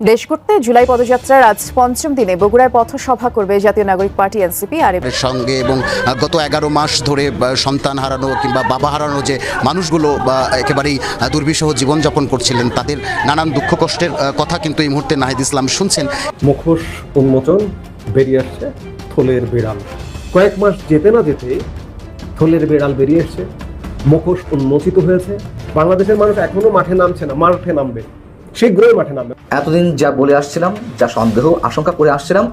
দেশ করতে জুলাই পদযাত্রার আজ পঞ্চম দিনে বগুড়ায় পথসভা করবে জাতীয় নাগরিক পার্টি এনসিপি আর এর সঙ্গে এবং গত এগারো মাস ধরে বা, সন্তান হারানো কিংবা বাবা হারানো যে মানুষগুলো বা একেবারেই দুর্বিষহ জীবনযাপন করছিলেন তাদের নানান দুঃখ কষ্টের কথা কিন্তু এই মুহূর্তে নাহিদ ইসলাম শুনছেন। মুখোশ উন্মোচন বেরিয়ে আসছে থলের বিড়াল। কয়েক মাস যেতে না যেতে থলের বিড়াল বেরিয়ে এসছে। মুখোশ উন্মোচিত হয়েছে। বাংলাদেশের মানুষ এখনও মাঠে নামছে না মাঠে নামবে। শীঘ্রই মাঠে নামবে। এতদিন যা বলে আসছিলাম, যা সন্দেহ, আশঙ্কা করে আসছিলাম,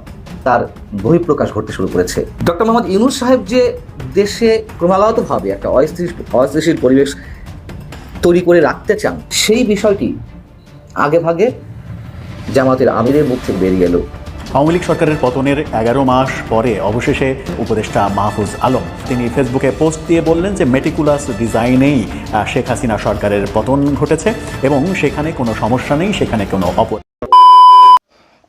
তার বহিঃপ্রকাশ ঘটতে শুরু করেছে। ডক্টর মোহাম্মদ ইউনুস সাহেব যে দেশে ক্রমাগতভাবে একটা অস্থির, অস্থিতিশীল পরিবেশ তৈরি করে রাখতে চান, সেই বিষয়টি আগে ভাগে জামাতের আমিরের মুখ থেকে বেরিয়ে এলো। আওয়ামী লীগ সরকারের পতনের এগারো মাস পরে অবশেষে উপদেষ্টা মাহফুজ আলম, তিনি ফেসবুকে পোস্ট দিয়ে বললেন যে মেটিকুলাস ডিজাইনেই শেখ হাসিনা সরকারের পতন ঘটেছে এবং সেখানে কোনো সমস্যা নেই, সেখানে কোনো অপ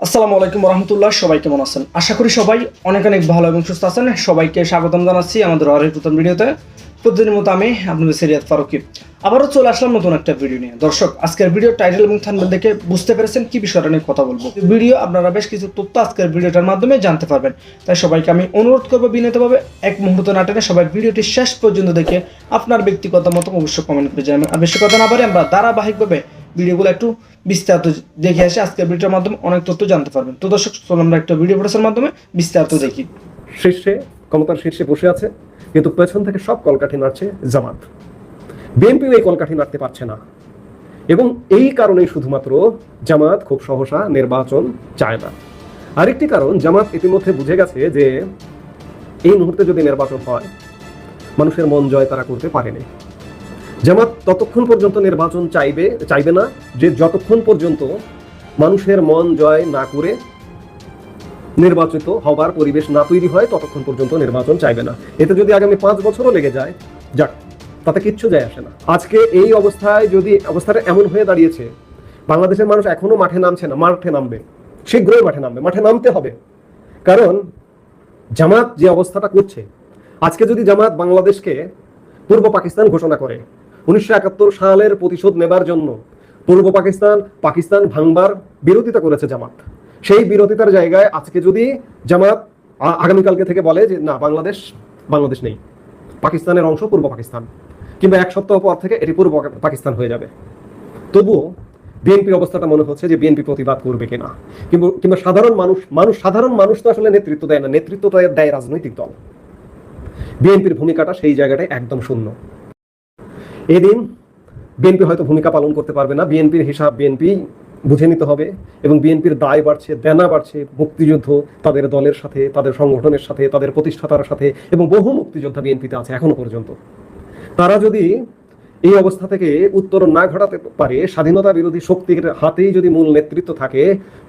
আসসালামু আলাইকুম রহমতুল্লাহ, সবাই কেমন আছেন? আশা করি সবাই অনেক অনেক ভালো এবং সুস্থ আছেন। সবাইকে স্বাগতম জানাচ্ছি আমাদের আরেক নতুন ভিডিওতে। প্রতিদিনের মতো আমি আপনাদের সিরিয়াত ফারুকি। আবারও চলে আসলাম নতুন একটা ভিডিও নিয়ে। দর্শক, আজকের ভিডিও টাইটেল এবং থাম্বনেল দেখে বুঝতে পেরেছেন কি বিষয়টা নিয়ে কথা বলব। ভিডিও আপনারা বেশ কিছু তথ্য আজকের ভিডিওটার মাধ্যমে জানতে পারবেন। তাই সবাইকে আমি অনুরোধ করব বিনীতভাবে এক মুহূর্ত না টেনে সবাই ভিডিওটি শেষ পর্যন্ত দেখে আপনার ব্যক্তিগত মতো অবশ্যই কমেন্ট করে জানাবেন। আর বেশি কথা না পারে আমরা ধারাবাহিকভাবে ভিডিওগুলো একটু বিস্তারিত দেখে আসে আজকের ভিডিওর মাধ্যমে অনেক তথ্য জানতে পারবেন। তো দর্শক চলো আমরা একটা ভিডিও প্রচারের মাধ্যমে বিস্তারিত দেখি। শীর্ষে, ক্ষমতার শীর্ষে বসে আছে কিন্তু পেছন থেকে সব কলকাঠি নাড়ছে জামাত। বিএনপিও এই কলকাঠি নাড়তে পারছে না। এবং এই কারণেই শুধুমাত্র জামাত খুব সহসা নির্বাচন চায় না। আরেকটি কারণ, জামাত ইতিমধ্যে বুঝে গেছে যে এই মুহূর্তে যদি নির্বাচন হয়, মানুষের মন জয় তারা করতে পারেনি। জামাত ততক্ষণ পর্যন্ত নির্বাচন চাইবে চাইবে না যে যতক্ষণ পর্যন্ত মানুষের মন জয় না করে নির্বাচিত হবার পরিবেশ না তৈরি হয়, ততক্ষণ পর্যন্ত নির্বাচন চাইবে না। এতে যদি আগামী পাঁচ বছরও লেগে যায়, যাক, তাতে কিচ্ছু যায় আসে না। আজকে এই অবস্থায় যদি অবস্থাটা এমন হয়ে দাঁড়িয়েছে, বাংলাদেশের মানুষ এখনও মাঠে নামছে না, মাঠে নামবে, শীঘ্রই মাঠে নামবে, মাঠে নামতে হবে। কারণ জামাত যে অবস্থাটা করছে, আজকে যদি জামাত বাংলাদেশকে পূর্ব পাকিস্তান ঘোষণা করে, উনিশশো একাত্তর সালের প্রতিশোধ নেবার জন্য পূর্ব পাকিস্তান পাকিস্তান ভাঙবার বিরোধিতা করেছে জামাত। সেই বিরোধিতার জায়গায় আজকে যদি জামাত আগামীকালকে থেকে বলে যে, না, বাংলাদেশ বাংলাদেশ নেই। পাকিস্তানের অংশ পূর্ব পাকিস্তান। কিংবা এক সপ্তাহ পর থেকে এটি পূর্ব পাকিস্তান হয়ে যাবে। তবুও বিএনপির অবস্থাটা মনে হচ্ছে যে বিএনপি প্রতিবাদ করবে কিনা। কিংবা কিংবা সাধারণ মানুষ মানুষ, সাধারণ মানুষ তো আসলে নেতৃত্ব দেয় না। নেতৃত্ব দেয় দেয় রাজনৈতিক দল। বিএনপির ভূমিকাটা সেই জায়গাটায় একদম শূন্য। এদিন বিএনপি হয়তো ভূমিকা পালন করতে পারবে না। বিএনপির হিসাব, বিএনপি বুঝে নিতে হবে এবং বিএনপির দায় বাড়ছে, দেনা বাড়ছে মুক্তিযুদ্ধ তাদের দলের সাথে, তাদের সংগঠনের সাথে, তাদের প্রতিষ্ঠাতার সাথে এবং বহু মুক্তিযোদ্ধা বিএনপিতে আছে এখনও পর্যন্ত। তারা যদি এই অবস্থা থেকে উত্তরণ না ঘটাতে পারে, স্বাধীনতা বিরোধী শক্তির হাতেই যদি মূল নেতৃত্ব থাকে,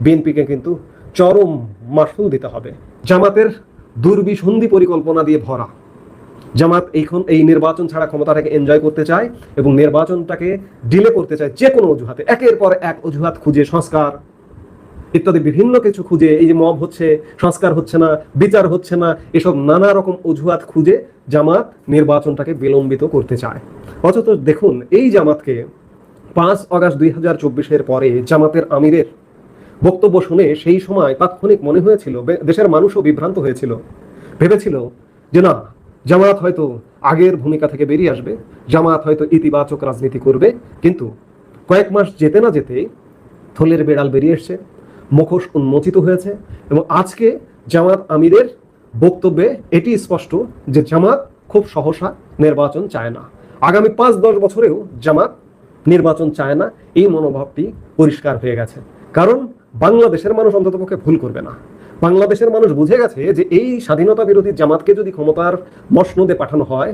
বিএনপিকে কিন্তু চরম মাসুল দিতে হবে। জামাতের দুর্বিসন্ধি পরিকল্পনা দিয়ে ভরা। জামাত এইখন এই নির্বাচন ছাড়া ক্ষমতাটাকে এনজয় করতে চায় এবং নির্বাচনটাকে ডিলে করতে চায় যে কোনো অজুহাতে। একের পর এক অজুহাত খুঁজে সংস্কার, ইত্যাদি বিভিন্ন কিছু খুঁজে, এই যে মব হচ্ছে, সংস্কার হচ্ছে না, বিচার হচ্ছে না, এসব নানা রকম অজুহাত খুঁজে জামাত নির্বাচনটাকে বিলম্বিত করতে চায়। অথচ দেখুন, এই জামাতকে পাঁচ অগাস্ট দুই হাজার চব্বিশের পরে জামাতের আমিরের বক্তব্য শুনে সেই সময় তাৎক্ষণিক মনে হয়েছিল দেশের মানুষও বিভ্রান্ত হয়েছিল। ভেবেছিল যে না জামাত হয়তো আগের ভূমিকা থেকে বেরিয়ে আসবে জামাত হয়তো ইতিবাচক রাজনীতি করবে, কিন্তু কয়েক মাস যেতে না যেতে থলের বেড়াল বেরিয়ে এসছে, মুখোশ উন্মোচিত হয়েছে এবং আজকে জামাত আমিরের বক্তব্যে এটি স্পষ্ট যে জামাত খুব সহসা নির্বাচন চায় না। আগামী পাঁচ দশ বছরেও জামাত নির্বাচন চায় না, এই মনোভাবটি পরিষ্কার হয়ে গেছে। কারণ বাংলাদেশের মানুষ অন্ততপক্ষে ভুল করবে না। বাংলাদেশের মানুষ বুঝে গেছে যে এই স্বাধীনতা বিরোধী জামাতকে যদি ক্ষমতার মসনদে পাঠানো হয়,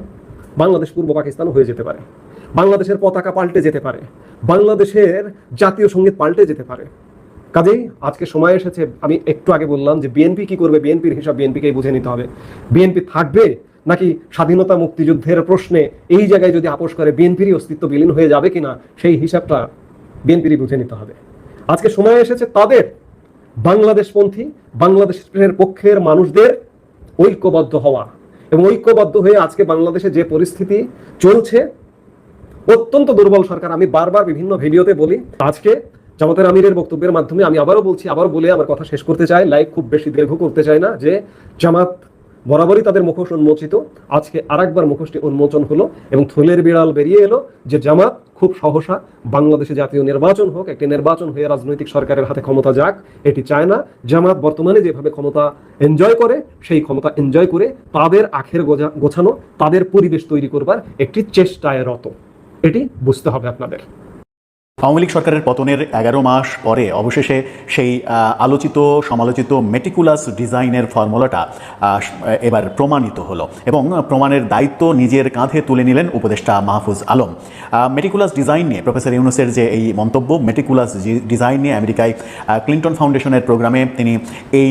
বাংলাদেশ পূর্ব পাকিস্তান হয়ে যেতে পারে। বাংলাদেশের পতাকা পাল্টে যেতে পারে। বাংলাদেশের জাতীয় সংগীত পাল্টে যেতে পারে। কাজেই আজকে সময় এসেছে, আমি একটু আগে বললাম যে বিএনপি কি করবে? বিএনপির হিসাব বিএনপিকেই বুঝে নিতে হবে। বিএনপি থাকবে নাকি স্বাধীনতা মুক্তিযুদ্ধের প্রশ্নে এই জায়গায় যদি আপোষ করে বিএনপিরই অস্তিত্ব বিলীন হয়ে যাবে কিনা, সেই হিসাবটা বিএনপিরই বুঝে নিতে হবে। আজকে সময় এসেছে তাদের বাংলাদেশপন্থী, বাংলাদেশের পক্ষের মানুষদের ঐক্যবদ্ধ হওয়া এবং ঐক্যবদ্ধ হয়ে আজকে বাংলাদেশে যে পরিস্থিতি চলছে, অত্যন্ত দুর্বল সরকার। আমি বারবার বিভিন্ন ভিডিওতে বলি, আজকে জামাতের আমিরের বক্তব্যের মাধ্যমে আমি আবারও বলছি আবার বলে আমার কথা শেষ করতে চাই। লাইভ খুব বেশি দীর্ঘ করতে চাই না যে জামাত বরাবরই তাদের মুখোশ উন্মোচিত। আজকে আরেকবার মুখোশটি উন্মোচন হলো এবং থলের বিড়াল বেরিয়ে এলো যে জামাত খুব সহসা বাংলাদেশে জাতীয় নির্বাচন হোক, একটি নির্বাচন হয়ে রাজনৈতিক সরকারের হাতে ক্ষমতা যাক, এটি চায় না। জামাত বর্তমানে যেভাবে ক্ষমতা এনজয় করে, সেই ক্ষমতা এনজয় করে তাদের আখের গোছানো, তাদের পরিবেশ তৈরি করবার একটি চেষ্টায় রত। এটি বুঝতে হবে আপনাদের। আওয়ামী লীগ সরকারের পতনের এগারো মাস পরে অবশেষে সেই আলোচিত, সমালোচিত মেটিকুলাস ডিজাইনের ফর্মুলাটা এবার প্রমাণিত হলো এবং প্রমাণের দায়িত্ব নিজের কাঁধে তুলে নিলেন উপদেষ্টা মাহফুজ আলম। মেটিকুলাস ডিজাইন নিয়ে প্রফেসর ইউনুসের যে এই মন্তব্য মেটিকুলাস ডিজাইন নিয়ে আমেরিকায় ক্লিন্টন ফাউন্ডেশনের প্রোগ্রামে তিনি এই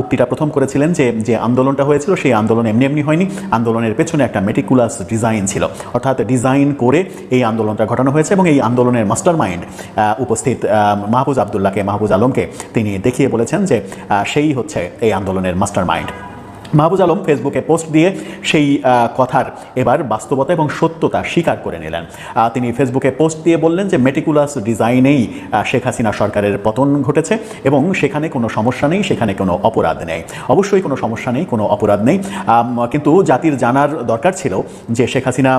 উক্তিটা প্রথম করেছিলেন যে যে আন্দোলনটা হয়েছিল সেই আন্দোলন এমনি এমনি হয়নি, আন্দোলনের পেছনে একটা মেটিকুলাস ডিজাইন ছিল। অর্থাৎ ডিজাইন করে এই আন্দোলনটা ঘটানো হয়েছে এবং এই আন্দোলনের মাস্টার মাইন্ড উপস্থিত মাহফুজ আবদুল্লাহকে, মাহফুজ আলমকে তিনি দেখিয়ে বলেছেন যে সেই হচ্ছে এই আন্দোলনের মাস্টার মাইন্ড মাহবুজ আলম ফেসবুকে পোস্ট দিয়ে সেই কথার এবার বাস্তবতা এবং সত্যতা স্বীকার করে নিলেন। তিনি ফেসবুকে পোস্ট দিয়ে বললেন যে, মেটিকুলাস ডিজাইনেই শেখ হাসিনা সরকারের পতন ঘটেছে এবং সেখানে কোনো সমস্যা নেই, সেখানে কোনো অপরাধ নেই। অবশ্যই কোনো সমস্যা নেই, কোনো অপরাধ নেই। কিন্তু জাতির জানার দরকার ছিল যে, শেখ হাসিনা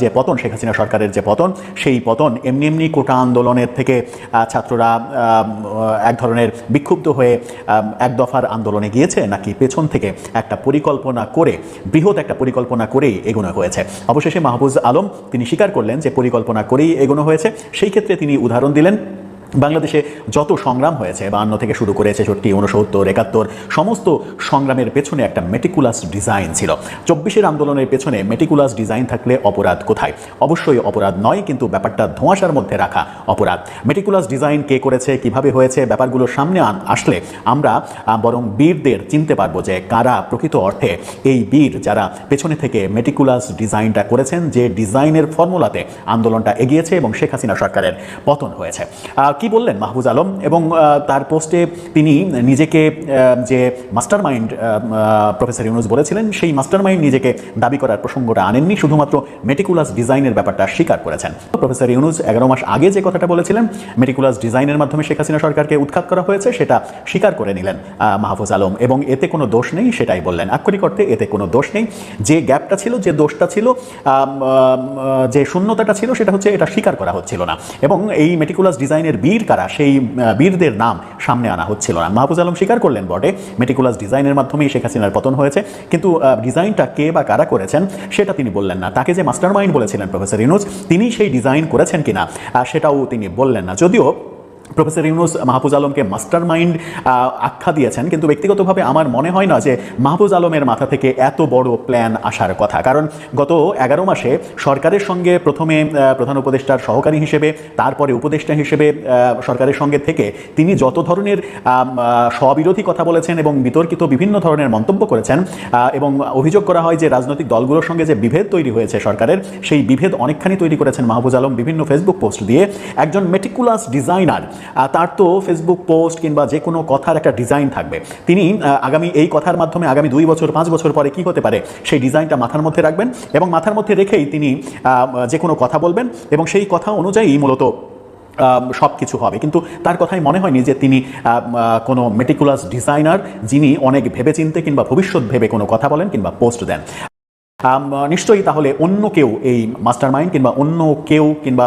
যে পতন, শেখ হাসিনা সরকারের যে পতন, সেই পতন এমনি এমনি কোটা আন্দোলনের থেকে ছাত্ররা এক ধরনের বিক্ষুব্ধ হয়ে এক দফার আন্দোলনে গিয়েছে নাকি পেছন থেকে একটা পরিকল্পনা করে, বৃহৎ একটা পরিকল্পনা করেই এগোনো হয়েছে। অবশেষে মাহবুজ আলম তিনি স্বীকার করলেন যে পরিকল্পনা করেই এগোনো হয়েছে। সেই ক্ষেত্রে তিনি উদাহরণ দিলেন বাংলাদেশে যত সংগ্রাম হয়েছে বান্ন থেকে শুরু করে ছেষট্টি উনসত্তর একাত্তর, সমস্ত সংগ্রামের পেছনে একটা মেটিকুলাস ডিজাইন ছিল। চব্বিশের আন্দোলনের পেছনে মেটিকুলাস ডিজাইন থাকলে অপরাধ কোথায়? অবশ্যই অপরাধ নয়, কিন্তু ব্যাপারটা ধোঁয়াশার মধ্যে রাখা অপরাধ। মেটিকুলাস ডিজাইন কে করেছে, কীভাবে হয়েছে, ব্যাপারগুলো সামনে আসলে আমরা বরং বীরদের চিনতে পারব যে কারা প্রকৃত অর্থে এই বীর যারা পেছনে থেকে মেটিকুলাস ডিজাইনটা করেছেন, যে ডিজাইনের ফর্মুলাতে আন্দোলনটা এগিয়েছে এবং শেখ হাসিনা সরকারের পতন হয়েছে। কি বললেন মাহবুজ আলম? এবং তার পোস্টে তিনি নিজেকে যে মাস্টার মাইন্ড প্রফেসর ইউনুস বলেছিলেন, সেই মাস্টার মাইন্ড নিজেকে দাবি করার প্রসঙ্গটা আনেননি, শুধুমাত্র মেটিকুলাস ডিজাইনের ব্যাপারটা স্বীকার করেছেন। প্রফেসর ইউনুস এগারো মাস আগে যে কথাটা বলেছিলেন মেটিকুলাস ডিজাইনের মাধ্যমে শেখ হাসিনা সরকারকে উৎখাত করা হয়েছে, সেটা স্বীকার করে নিলেন মাহফুজ আলম। এবং এতে কোনো দোষ নেই, সেটাই বললেন। আক্ষরিক অর্থে এতে কোনো দোষ নেই। যে গ্যাপটা ছিল, যে দোষটা ছিল যে শূন্যতাটা ছিল, সেটা হচ্ছে এটা স্বীকার করা হচ্ছিল না। এবং এই মেটিকুলাস ডিজাইনের বীর কারা? সেই বীরদের নাম সামনে আনা হচ্ছিল না। মাহফুজ আলম স্বীকার করলেন বটে মেটিকুলাস ডিজাইনের মাধ্যমেই শেখ হাসিনার পতন হয়েছে, কিন্তু ডিজাইনটা কে বা কারা করেছেন সেটা তিনি বললেন না। তাকে যে মাস্টার মাইন্ড বলেছিলেন প্রফেসর ইনুজ, তিনি সেই ডিজাইন করেছেন কিনা সেটাও তিনি বললেন না। যদিও প্রফেসর ইউনুস, মাহফুজ আলমকে মাস্টার মাইন্ড আখ্যা দিয়েছেন। কিন্তু ব্যক্তিগতভাবে আমার মনে হয় না যে মাহফুজ আলমের মাথা থেকে এত বড় প্ল্যান আসার কথা। কারণ গত এগারো মাসে সরকারের সঙ্গে প্রথমে প্রধান উপদেষ্টার সহকারী হিসেবে, তারপরে উপদেষ্টা হিসেবে সরকারের সঙ্গে থেকে তিনি যত ধরনের স্ববিরোধী কথা বলেছেন এবং বিতর্কিত বিভিন্ন ধরনের মন্তব্য করেছেন এবং অভিযোগ করা হয় যে রাজনৈতিক দলগুলোর সঙ্গে যে বিভেদ তৈরি হয়েছে সরকারের, সেই বিভেদ অনেকখানি তৈরি করেছেন মাহবুজ আলম বিভিন্ন ফেসবুক পোস্ট দিয়ে। একজন মেটিকুলাস ডিজাইনার তার তো ফেসবুক পোস্ট কিংবা যে কোনো কথার একটা ডিজাইন থাকবে। তিনি আগামী এই কথার মাধ্যমে আগামী দুই বছর, পাঁচ বছর পরে কি হতে পারে, সেই ডিজাইনটা মাথার মধ্যে রাখবেন এবং মাথার মধ্যে রেখেই তিনি যে কোনো কথা বলবেন এবং সেই কথা অনুযায়ী মূলত সব কিছু হবে। কিন্তু তার কথাই মনে হয়নি যে তিনি কোনো মেটিকুলাস ডিজাইনার যিনি অনেক ভেবেচিন্তে কিংবা ভবিষ্যৎ ভেবে কোনো কথা বলেন কিংবা পোস্ট দেন। নিশ্চয়ই তাহলে অন্য কেউ এই মাস্টার মাইন্ড কিংবা অন্য কেউ কিংবা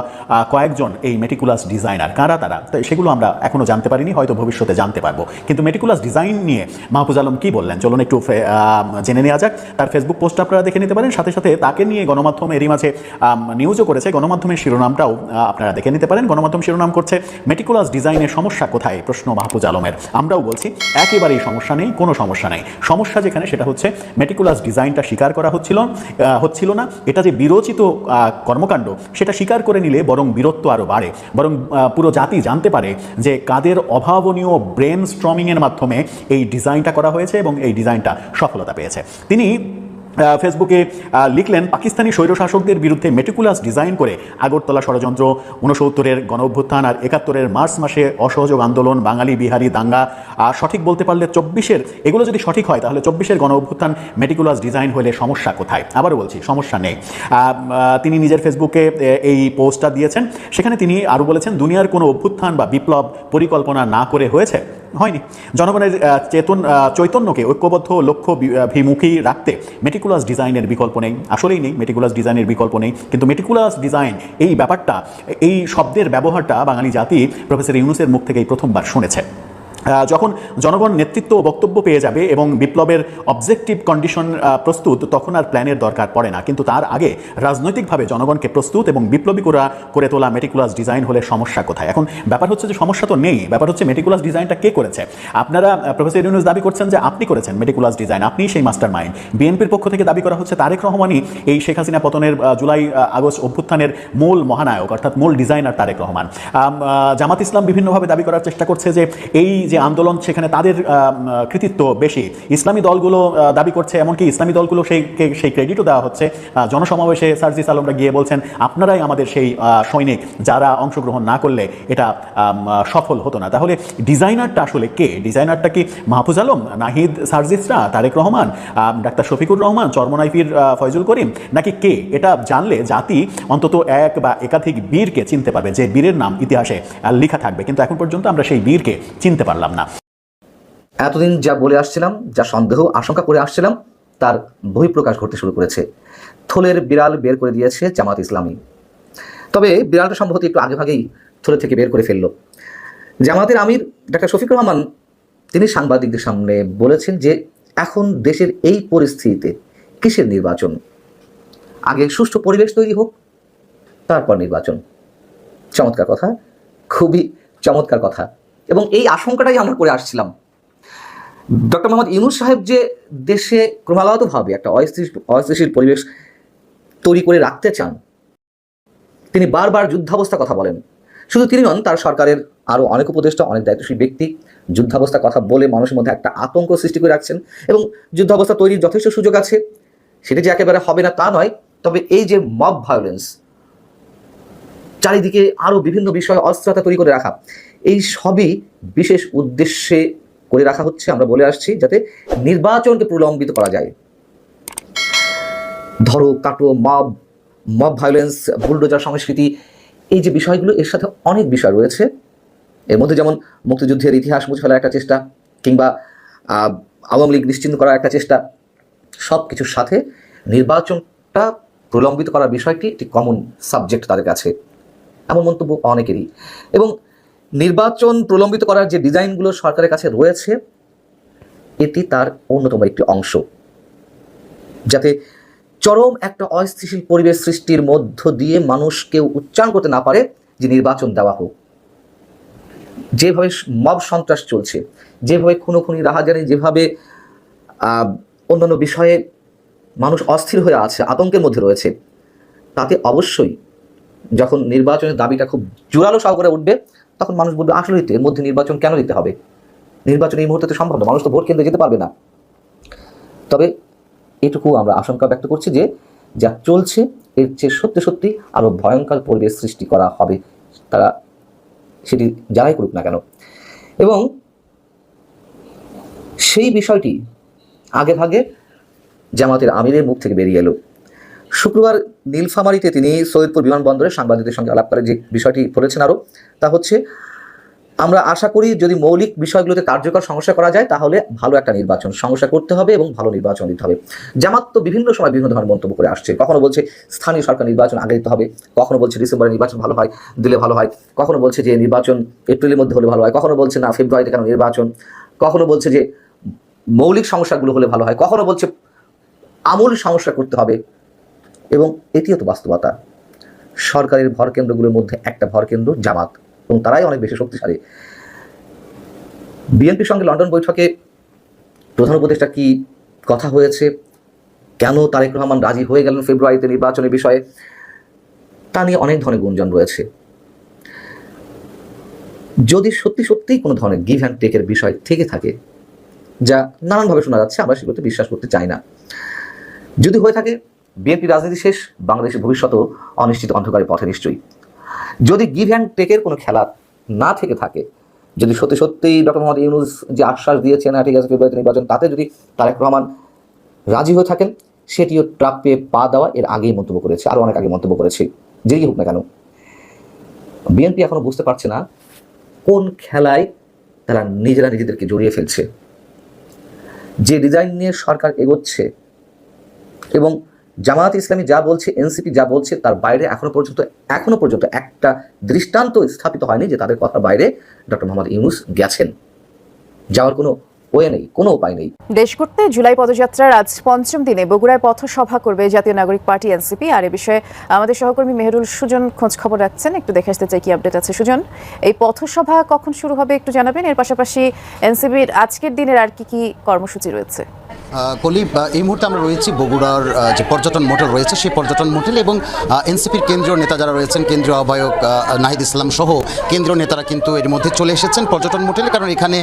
কয়েকজন এই মেটিকুলাস ডিজাইনার কারা তারা? তো সেগুলো আমরা এখনও জানতে পারিনি, হয়তো ভবিষ্যতে জানতে পারব। কিন্তু মেটিকুলাস ডিজাইন নিয়ে মাহফুজ আলম কি বললেন? চলুন একটু জেনে নেওয়া যাক। তার ফেসবুক পোস্ট আপনারা দেখে নিতে পারেন, সাথে সাথে তাকে নিয়ে গণমাধ্যম, এরই মাঝে নিউজও করেছে। গণমাধ্যমের শিরোনামটাও আপনারা দেখে নিতে পারেন। গণমাধ্যম শিরোনাম করছে মেটিকুলাস ডিজাইনের সমস্যা কোথায়? প্রশ্ন মাহফুজ আলমের। আমরাও বলছি, একেবারেই সমস্যা নেই, কোনো সমস্যা নেই। সমস্যা যেখানে, সেটা হচ্ছে মেটিকুলাস ডিজাইনটা স্বীকার করা হচ্ছিল হচ্ছিল না। এটা যে বিরোচিত কর্মকাণ্ড, সেটা স্বীকার করে নিলে বরং বীরত্ব আরও বাড়ে। বরং পুরো জাতি জানতে পারে যে কাদের অভাবনীয় ব্রেন স্ট্রমিংয়ের মাধ্যমে এই ডিজাইনটা করা হয়েছে এবং এই ডিজাইনটা সফলতা পেয়েছে। তিনি ফেসবুকে লিখলেন, পাকিস্তানি স্বৈরশাসকদের বিরুদ্ধে মেটিকুলাস ডিজাইন করে আগরতলা ষড়যন্ত্র উনসত্তরের গণ অভ্যুত্থান আর একাত্তরের মার্চ মাসে অসহযোগ আন্দোলন, বাঙালি, বিহারি, দাঙ্গা। আর সঠিক বলতে পারলে চব্বিশের, এগুলো যদি সঠিক হয়, তাহলে চব্বিশের গণ অভ্যুত্থান মেটিকুলাস ডিজাইন হলে সমস্যা কোথায়? আবারও বলছি, সমস্যা নেই। তিনি নিজের ফেসবুকে এই পোস্টটা দিয়েছেন। সেখানে তিনি আরও বলেছেন, দুনিয়ার কোনো অভ্যুত্থান বা বিপ্লব পরিকল্পনা না করে হয়েছে। হয়নি। জনগণের চেতন চৈতন্যকে ঐক্যবদ্ধ লক্ষ্য ভিমুখী রাখতে মেটিকুলাস ডিজাইনের বিকল্প নেই। আসলেই নেই মেটিকুলাস ডিজাইনের বিকল্প নেই। কিন্তু মেটিকুলাস ডিজাইন এই ব্যাপারটা, এই শব্দের ব্যবহারটা বাঙালি জাতি প্রফেসর ইউনুসের মুখ থেকেই প্রথমবার শুনেছে। যখন জনগণ নেতৃত্ব ও বক্তব্য পেয়ে যাবে এবং বিপ্লবের অবজেক্টিভ কন্ডিশন প্রস্তুত, তখন আর প্ল্যানের দরকার পড়ে না। কিন্তু তার আগে রাজনৈতিকভাবে জনগণকে প্রস্তুত এবং বিপ্লবী করা করে তোলা মেটিকুলাস ডিজাইন হলে সমস্যা কোথায়? এখন ব্যাপার হচ্ছে যে সমস্যা তো নেই, ব্যাপার হচ্ছে মেটিকুলাস ডিজাইনটা কে করেছে? আপনারা প্রফেসর ইউনুস দাবি করছেন যে আপনি করেছেন মেটিকুলাস ডিজাইন আপনি সেই মাস্টার মাইন্ড বিএনপির পক্ষ থেকে দাবি করা হচ্ছে তারেক রহমানই এই শেখ হাসিনা পতনের জুলাই আগস্ট অভ্যুত্থানের মূল মহানায়ক, অর্থাৎ মূল ডিজাইনার তারেক রহমান। জামাত ইসলাম বিভিন্নভাবে দাবি করার চেষ্টা করছে যে এই যে আন্দোলন সেখানে তাদের কৃতিত্ব বেশি। ইসলামী দলগুলো দাবি করছে, এমনকি ইসলামী দলগুলো সেই সেই ক্রেডিটও দেওয়া হচ্ছে। জনসমাবেশে সার্জিস আলমরা গিয়ে বলছেন, আপনারাই আমাদের সেই সৈনিক যারা অংশগ্রহণ না করলে এটা সফল হতো না। তাহলে ডিজাইনারটা আসলে কে? ডিজাইনারটা কি মাহফুজ আলম, নাহিদ সার্জিসরা, তারেক রহমান ডাক্তার শফিকুর রহমান, চর্মনাইফির ফয়জুল করিম? নাকি কে? এটা জানলে জাতি অন্তত এক বা একাধিক বীরকে চিনতে পারবে, যে বীরের নাম ইতিহাসে লেখা থাকবে। কিন্তু এখন পর্যন্ত আমরা সেই বীরকে চিনতে পারলাম না। এতদিন যা বলে আসছিলাম, যা সন্দেহ, আশঙ্কা করে আসছিলাম, তার বহিঃপ্রকাশ ঘটতে শুরু করেছে। থলের বিড়াল বের করে দিয়েছে জামাত ইসলামী। তবে বিড়ালটা সম্ভবত একটু আগেভাগেই থলে থেকে বের করে ফেলল। জামাতের আমির ডাক্তার শফিক রহমান, তিনি সাংবাদিকদের সামনে বলেছেন যে, এখন দেশের এই পরিস্থিতিতে কিসের নির্বাচন? আগে সুষ্ঠু পরিবেশ তৈরি হোক, তারপর নির্বাচন। চমৎকার কথা, খুবই চমৎকার কথা। এবং এই আশঙ্কাটাই আমরা করে আসছিলাম। ডক্টর মোহাম্মদ ইউনুস সাহেব যে দেশে ক্রমাগতভাবে একটা অস্থির অস্থিতিশীল পরিবেশ তৈরি করে রাখতে চান, তিনি বারবার যুদ্ধাবস্থা কথা বলেন। শুধু তিনি নন, তার সরকারের আরও অনেক উপদেষ্টা, অনেক দায়িত্বশীল ব্যক্তি যুদ্ধাবস্থা কথা বলে মানুষের মধ্যে একটা আতঙ্ক সৃষ্টি করে রাখছেন এবং যুদ্ধাবস্থা তৈরির যথেষ্ট সুযোগ আছে। সেটা যে একেবারে হবে না তা নয়, তবে এই যে মব ভায়োলেন্স চারিদিকে আরও বিভিন্ন বিষয়ে অস্থিরতা তৈরি করে রাখা এই সবই বিশেষ উদ্দেশ্যে করে রাখা হচ্ছে, আমরা বলে আসছি, যাতে নির্বাচনকে প্রলম্বিত করা যায়। ধরো, কাটো, মব মব ভায়োলেন্স বুলডোজার সংস্কৃতি, এই যে বিষয়গুলো, এর সাথে অনেক বিষয় রয়েছে। এর মধ্যে যেমন মুক্তিযুদ্ধের ইতিহাস মুছে ফেলার একটা চেষ্টা, কিংবা আওয়ামী লীগ নিশ্চিন্ন করার একটা চেষ্টা সব কিছুর সাথে নির্বাচনটা প্রলম্বিত করার বিষয়টি একটি কমন সাবজেক্ট তাদের কাছে। এমন মন্তব্য অনেকেরই। এবং নির্বাচন প্রলম্বিত করার যে ডিজাইনগুলো সরকারের কাছে রয়েছে, এটি তার অন্যতম একটি অংশ। যাতে চরম একটা অস্থিতিশীল পরিবেশ সৃষ্টির মধ্য দিয়ে মানুষ কেউ উচ্চারণ করতে না পারে যে নির্বাচন দেওয়া হোক। যেভাবে মব সন্ত্রাস চলছে, যেভাবে খুনো খুনোখুনি রাহাজানি যেভাবে অন্যান্য বিষয়ে মানুষ অস্থির হয়ে আছে, আতঙ্কের মধ্যে রয়েছে, তাতে অবশ্যই যখন নির্বাচনের দাবিটা খুব জোরালো সহকারে উঠবে তখন মানুষ বলবে আসলেই তো এর মধ্যে নির্বাচন কেন দিতে হবে? নির্বাচন এই মুহূর্তে তো সম্ভব না, মানুষ তো ভোট কেন্দ্রে যেতে পারবে না। তবে এটুকু আমরা আশঙ্কা ব্যক্ত করছি যে, যা চলছে, এর চেয়ে সত্যি সত্যি আরও ভয়ঙ্কর পরিবেশ সৃষ্টি করা হবে। তারা সেটি যারাই করুক না কেন। এবং সেই বিষয়টি আগে ভাগে জামাতের আমিরের মুখ থেকে বেরিয়ে এলো। শুক্রবার নীলফামারীতে তিনি সৈয়দপুর বিমানবন্দরে সাংবাদিকদের সঙ্গে আলাপ করে যে বিষয়টি বলেছেন আরও, তা হচ্ছে, আমরা আশা করি যদি মৌলিক বিষয়গুলোতে কার্যকর সমস্যা করা যায়, তাহলে ভালো একটা নির্বাচন সমস্যা করতে হবে এবং ভালো নির্বাচন দিতে হবে। জামাত তো বিভিন্ন সময় বিভিন্ন ধরনের মন্তব্য করে আসছে। কখনো বলছে স্থানীয় সরকার নির্বাচন আগে দিতে হবে, কখনো বলছে ডিসেম্বরে নির্বাচন ভালো হয়, দিলে ভালো হয়, কখনো বলছে যে নির্বাচন এপ্রিলের মধ্যে হলে ভালো হয়, কখনো বলছে না ফেব্রুয়ারিতে কেন নির্বাচন, কখনো বলছে যে মৌলিক সমস্যাগুলো হলে ভালো হয়, কখনো বলছে আমূল সমস্যা করতে হবে এবং এটিও তো বাস্তবতা। সরকারের ভর কেন্দ্রগুলোর মধ্যে একটা ভর কেন্দ্র জামাত, এবং তারাই অনেক বেশি শক্তিশালী। বিএনপির সঙ্গে লন্ডন বৈঠকে প্রধান উপদেষ্টা কি কথা হয়েছে? কেন তারেক রহমান রাজি হয়ে গেলেন ফেব্রুয়ারিতে নির্বাচনের বিষয়ে? তা নিয়ে অনেক ধরনের গুঞ্জন রয়েছে। যদি সত্যি সত্যিই কোনো ধরনের গিভ অ্যান্ড টেকের বিষয় থেকে থাকে, যা নানানভাবে শোনা যাচ্ছে, আমরা সেগুলোতে বিশ্বাস করতে চাই না। যদি হয়ে থাকে বিএনপি রাজনীতি শেষ, বাংলাদেশের ভবিষ্যৎও অনিশ্চিত অন্ধকারের পথে নিশ্চয়ই। যদি গিভ অ্যান্ড টেকের কোনো খেলা না থেকে থাকে, যদি সত্যি সত্যিই ডক্টর মোহাম্মদ ইউনুস যে আশ্বাস দিয়েছেন হ্যাঁ ঠিক আছে ফেব্রুয়ারিতে নির্বাচন, তাতে যদি তারেক রহমান রাজি হয়ে থাকেন, সেটিও ট্রাপে পা দেওয়া এর আগেই মন্তব্য করেছে, আরও অনেক আগে মন্তব্য করেছে, যেই হোক না কেন। বিএনপি এখনও বুঝতে পারছে না কোন খেলায় তারা নিজেরা নিজেদেরকে জড়িয়ে ফেলছে। যে ডিজাইন নিয়ে সরকার এগোচ্ছে এবং জামায়াত ইসলামী যা বলছে, এনসিপি যা বলছে, তার বাইরে এখনও পর্যন্ত এখনও পর্যন্ত একটা দৃষ্টান্ত স্থাপিত হয়নি যে তাদের কথার বাইরে ডক্টর মোহাম্মদ ইউনুস গেছেন। যাওয়ার কোনো ওয়ে নেই, কোনো উপায় নেই। দেশ করতে জুলাই পদযাত্রার আজ পঞ্চম দিনে বগুড়ায় পথসভা করবে জাতীয় নাগরিক পার্টি এনসিপি। আর এ বিষয়ে আমাদের সহকর্মী মেহরুল সুজন খোঁজ খবর রাখছেন। একটু দেখে আসতে চাই কি আপডেট আছে। সুজন, এই পথসভা কখন শুরু হবে একটু জানাবেন? এর পাশাপাশি এনসিপির আজকের দিনের আর কি কি কর্মসূচি রয়েছে? কলি এই মুহূর্তে আমরা রয়েছি বগুড়ার যে পর্যটন মোটেল রয়েছে, সেই পর্যটন মোটেল এবং এনসিপির কেন্দ্রীয় নেতা যারা রয়েছেন, কেন্দ্রীয় আহ্বায়ক নাহিদ ইসলাম সহ কেন্দ্রীয় নেতারা কিন্তু এর মধ্যে চলে এসেছেন পর্যটন মোটেলে কারণ এখানে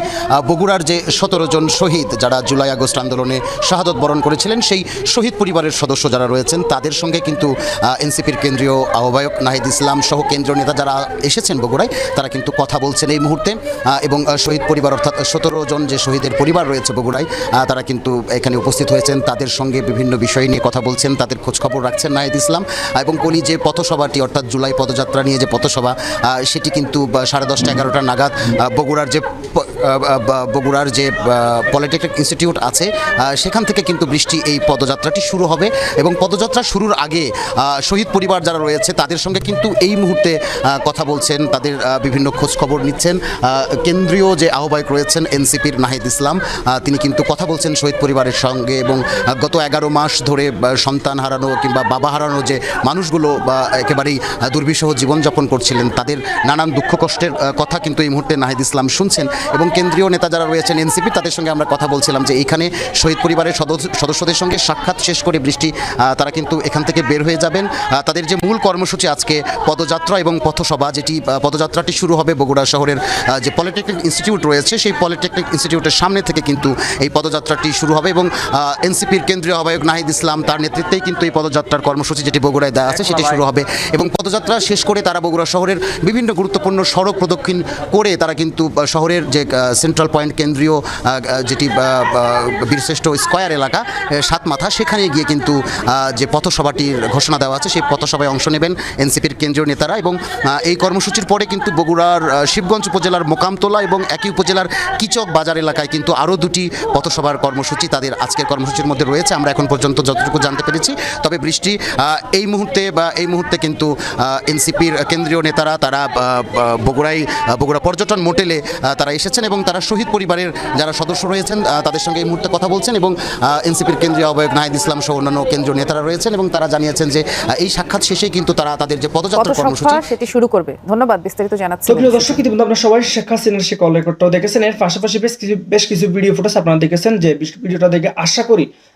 বগুড়ার যে সতেরো জন শহীদ যারা জুলাই আগস্ট আন্দোলনে শাহাদত বরণ করেছিলেন, সেই শহীদ পরিবারের সদস্য যারা রয়েছেন, তাদের সঙ্গে কিন্তু এনসিপির কেন্দ্রীয় আহ্বায়ক নাহিদ ইসলাম সহ কেন্দ্রীয় নেতা যারা এসেছেন বগুড়ায়, তারা কিন্তু কথা বলছেন এই মুহূর্তে। এবং শহীদ পরিবার অর্থাৎ সতেরো জন যে শহীদের পরিবার রয়েছে বগুড়ায় তারা কিন্তু এখানে উপস্থিত হয়েছেন, তাদের সঙ্গে বিভিন্ন বিষয় নিয়ে কথা বলছেন, তাদের খোঁজখবর রাখছেন নায়েদ ইসলাম এবং বলি যে পথসভাটি, অর্থাৎ জুলাই পদযাত্রা নিয়ে যে পথসভা সেটি কিন্তু সাড়ে দশটা এগারোটা নাগাদ বগুড়ার যে বগুড়ার যে পলিটেকনিক ইনস্টিটিউট আছে সেখান থেকে কিন্তু বৃষ্টি এই পদযাত্রাটি শুরু হবে এবং পদযাত্রা শুরুর আগে শহীদ পরিবার যারা রয়েছে তাদের সঙ্গে কিন্তু এই মুহূর্তে কথা বলছেন, তাদের বিভিন্ন খবর নিচ্ছেন কেন্দ্রীয় যে আহ্বায়ক রয়েছেন এনসিপির নাহিদ ইসলাম তিনি কিন্তু কথা বলছেন শহীদ পরিবারের সঙ্গে এবং গত এগারো মাস ধরে সন্তান হারানো কিংবা বাবা হারানো যে মানুষগুলো বা একেবারেই দুর্বিষহ জীবনযাপন করছিলেন, তাদের নানান দুঃখ কষ্টের কথা কিন্তু এই মুহূর্তে নাহিদ ইসলাম শুনছেন এবং কেন্দ্রীয় নেতা যারা রয়েছেন এনসিপি তাদের সঙ্গে আমরা কথা বলছিলাম যে এইখানে শহীদ পরিবারের সদস্য- সদস্যদের সঙ্গে সাক্ষাৎ শেষ করে বৃষ্টি তারা কিন্তু এখান থেকে বের হয়ে যাবেন। তাদের যে মূল কর্মসূচি আজকে পদযাত্রা এবং পথসভা যেটি পদযাত্রাটি শুরু হবে বগুড়া শহরের যে পলিটেকনিক ইনস্টিটিউট রয়েছে সেই পলিটেকনিক ইনস্টিটিউটের সামনে থেকে কিন্তু এই পদযাত্রাটি শুরু হবে এবং এনসিপির কেন্দ্রীয় আহ্বায়ক নাহিদ ইসলাম তার নেতৃত্বেই কিন্তু এই পদযাত্রার কর্মসূচি যেটি বগুড়ায় দেওয়া আছে সেটি শুরু হবে এবং পদযাত্রা শেষ করে তারা বগুড়া শহরের বিভিন্ন গুরুত্বপূর্ণ সড়ক প্রদক্ষিণ করে তারা কিন্তু শহরের যে সেন্ট্রাল পয়েন্ট কেন্দ্রীয় যেটি বীরশ্রেষ্ঠ স্কয়ার এলাকা সাত মাথা সেখানে গিয়ে কিন্তু যে পথসভাটির ঘোষণা দেওয়া আছে, সেই পথসভায় অংশ নেবেন এনসিপির কেন্দ্রীয় নেতারা এবং এই কর্মসূচির পরে কিন্তু বগুড়ার শিবগঞ্জ উপজেলার মোকামতলা এবং একই উপজেলার কিচক বাজার এলাকায় কিন্তু আরও দুটি পথসভার কর্মসূচি তাদের আজকের কর্মসূচির মধ্যে রয়েছে। আমরা এখন পর্যন্ত যতটুকু জানতে পেরেছি, তবে বৃষ্টি এই মুহূর্তে বা এই মুহূর্তে কিন্তু এনসিপির কেন্দ্রীয় নেতারা, তারা বগুড়ায় বগুড়া পর্যটন মোটেলে তারা এসেছেন এবং তারা শহীদ পরিবারের যারা সদস্য রয়েছেন তাদের সঙ্গে এই মুহূর্তে কথা বলছেন এবং এনসিপির কেন্দ্রীয় আহ্বায়ক নাহিদ ইসলাম সহ অন্যান্য কেন্দ্রীয় নেতারা রয়েছেন এবং তারা জানিয়েছেন যে এই সাক্ষাৎ শেষে কিন্তু তারা তাদের যে পদযাত্রা কর্মসূচি সেটি শুরু করবে। ধন্যবাদ বিস্তারিত জানাচ্ছি প্রিয় দর্শক কিন্তু আপনারা সবাই শেখ হাসিনার সে কল রেকর্ডটাও দেখেছেন। এর পাশাপাশি বেশ কিছু বেশ কিছু ভিডিও ফুটেজ আপনারা দেখেছেন যে ভিডিওটা দেখে আশা করি